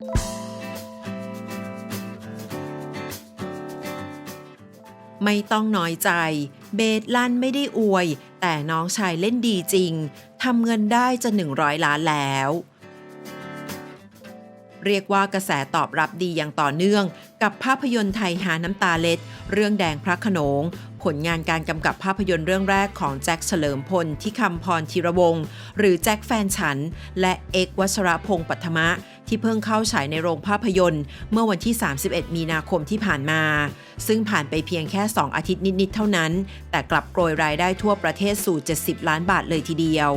ไม่ต้องน้อยใจ เบสลั่นไม่ได้อวย แต่น้องชายเล่นดีจริง ทำเงินได้จะ 100 ล้านแล้ว เรียกว่ากระแสตอบรับดีอย่างต่อเนื่อง กับภาพยนตร์ไทยหาน้ำตาเล็ด เรื่องแดงพระขนง ผลงานการกำกับภาพยนตร์เรื่องแรกของแจ็คเฉลิมพลที่คำพรธีรวงศ์หรือแจ็คแฟนฉัน และเอกวัชรพงศ์ปัทมะ ที่เพิ่งเข้าฉายในโรงภาพยนตร์ เมื่อวันที่ 31 มีนาคมที่ผ่านมา ซึ่งผ่านไปเพียงแค่ 2 อาทิตย์นิด ๆ เท่านั้น แต่กลับโกยรายได้ทั่วประเทศสู่ 70 ล้านบาทเลยทีเดียว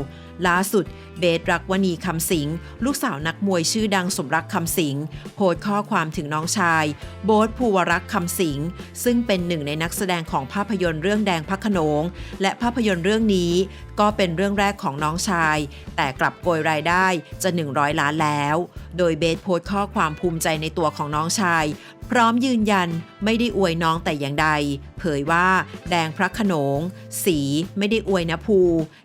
ล่าสุด เบสรักวณีคำสิง ลูกสาวนักมวยชื่อดังสมรักคำสิง โพสต์ข้อความถึงน้องชาย โบ๊ทภูวรักษ์คำสิง ซึ่งเป็นหนึ่งในนักแสดงของภาพยนตร์เรื่องแดงพระโขนง และภาพยนตร์เรื่องนี้ ก็เป็นเรื่องแรกของน้องชาย แต่กลับโกยรายได้จะ 100 ล้านแล้ว โดยเบสโพสต์ข้อความภูมิใจในตัวของน้องชาย พร้อมยืนยันไม่ได้อวยน้องแต่อย่างใด เผยว่าแดงพระขนง สีไม่ได้อวยนะภู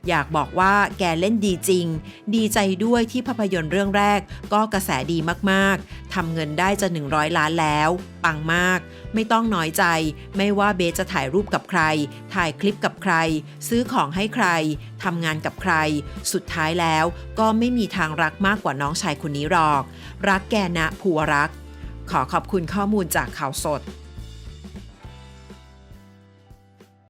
อยากบอกว่าแกเล่นดีจริง ดีใจด้วยที่ภาพยนตร์เรื่องแรก ก็กระแสดีมากๆทำเงินได้จะ 100 ล้านแล้ว ปังมาก ไม่ต้องน้อยใจ ไม่ว่าเบสจะถ่ายรูปกับใคร ถ่ายคลิปกับใคร ซื้อของให้ใครทำงานกับใคร สุดท้ายแล้วก็ไม่มีทางรักมากกว่าน้องชายคนนี้หรอก รักแกนะภูวรักษ์ขอขอบคุณข้อมูลจากข่าวสด